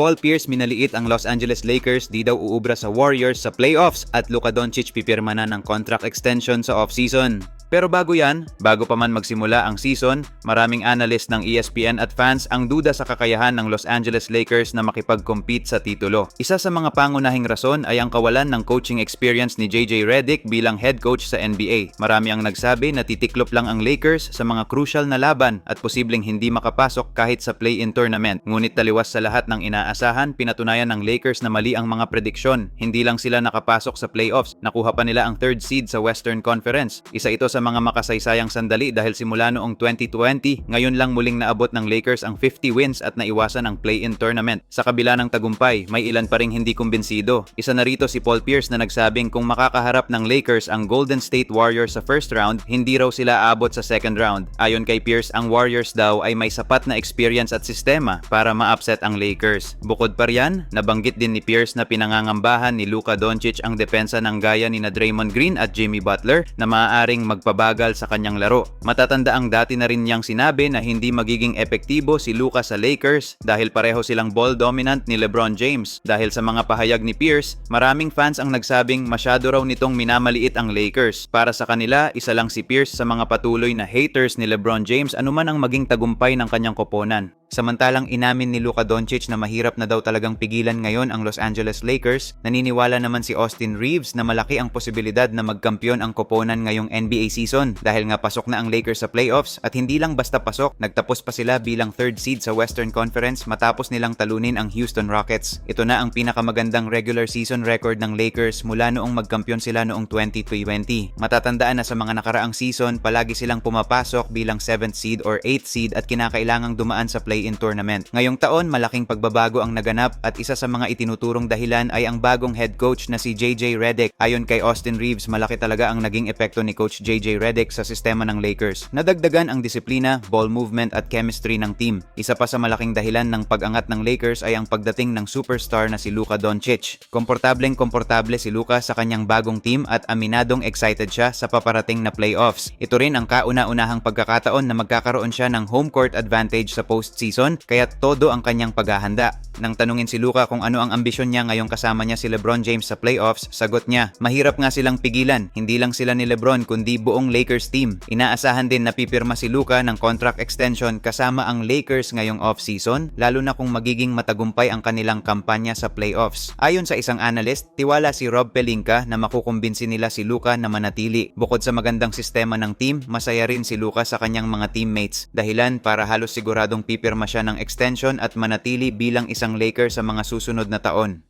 Paul Pierce minaliit ang Los Angeles Lakers di daw uubra sa Warriors sa playoffs at Luka Doncic pipirma na ng contract extension sa offseason. Pero bago yan, bago pa man magsimula ang season, maraming analyst ng ESPN at fans ang duda sa kakayahan ng Los Angeles Lakers na makipag-compete sa titulo. Isa sa mga pangunahing rason ay ang kawalan ng coaching experience ni JJ Redick bilang head coach sa NBA. Marami ang nagsabi na titiklop lang ang Lakers sa mga crucial na laban at posibleng hindi makapasok kahit sa play-in tournament. Ngunit taliwas sa lahat ng inaasahan, pinatunayan ng Lakers na mali ang mga prediksyon. Hindi lang sila nakapasok sa playoffs, nakuha pa nila ang third seed sa Western Conference. Isa ito sa mga makasaysayang sandali dahil simula noong 2020, ngayon lang muling naabot ng Lakers ang 50 wins at naiwasan ang play-in tournament. Sa kabila ng tagumpay, may ilan pa ring hindi kumbinsido. Isa na rito si Paul Pierce na nagsabing kung makakaharap ng Lakers ang Golden State Warriors sa first round, hindi raw sila aabot sa second round. Ayon kay Pierce, ang Warriors daw ay may sapat na experience at sistema para ma-upset ang Lakers. Bukod pa riyan, nabanggit din ni Pierce na pinangangambahan ni Luka Doncic ang depensa ng gaya ni na Draymond Green at Jimmy Butler na maaaring magpabagal sa kanyang laro. Matatanda ang dati na rin niyang sinabi na hindi magiging epektibo si Luka sa Lakers dahil pareho silang ball dominant ni LeBron James. Dahil sa mga pahayag ni Pierce, maraming fans ang nagsabing masyado raw nitong minamaliit ang Lakers. Para sa kanila, isa lang si Pierce sa mga patuloy na haters ni LeBron James anuman ang maging tagumpay ng kanyang koponan. Samantalang inamin ni Luka Doncic na mahirap na daw talagang pigilan ngayon ang Los Angeles Lakers, naniniwala naman si Austin Reeves na malaki ang posibilidad na magkampiyon ang koponan ngayong NBA season dahil nga pasok na ang Lakers sa playoffs at hindi lang basta pasok, nagtapos pa sila bilang third seed sa Western Conference matapos nilang talunin ang Houston Rockets. Ito na ang pinakamagandang regular season record ng Lakers mula noong magkampiyon sila noong 2020. Matatandaan na sa mga nakaraang season, palagi silang pumapasok bilang 7th seed or 8th seed at kinakailangang dumaan sa play-in tournament. Ngayong taon, malaking pagbabago ang naganap at isa sa mga itinuturong dahilan ay ang bagong head coach na si JJ Redick. Ayon kay Austin Reeves, malaki talaga ang naging epekto ni coach JJ Redick sa sistema ng Lakers. Nadagdagan ang disiplina, ball movement at chemistry ng team. Isa pa sa malaking dahilan ng pag-angat ng Lakers ay ang pagdating ng superstar na si Luka Doncic. Komportableng komportable si Luka sa kanyang bagong team at aminadong excited siya sa paparating na playoffs. Ito rin ang kauna-unahang pagkakataon na magkakaroon siya ng home court advantage sa postseason kaya todo ang kanyang paghahanda. Nang tanungin si Luka kung ano ang ambisyon niya ngayong kasama niya si LeBron James sa playoffs, sagot niya, mahirap nga silang pigilan, hindi lang sila ni LeBron kundi buong Lakers team. Inaasahan din na pipirma si Luka ng contract extension kasama ang Lakers ngayong off-season, lalo na kung magiging matagumpay ang kanilang kampanya sa playoffs. Ayon sa isang analyst, tiwala si Rob Pelinka na makukumbinsi nila si Luka na manatili. Bukod sa magandang sistema ng team, masaya rin si Luka sa kanyang mga teammates. Dahilan para halos siguradong pipirma siya ng extension at manatili bilang isang Laker sa mga susunod na taon.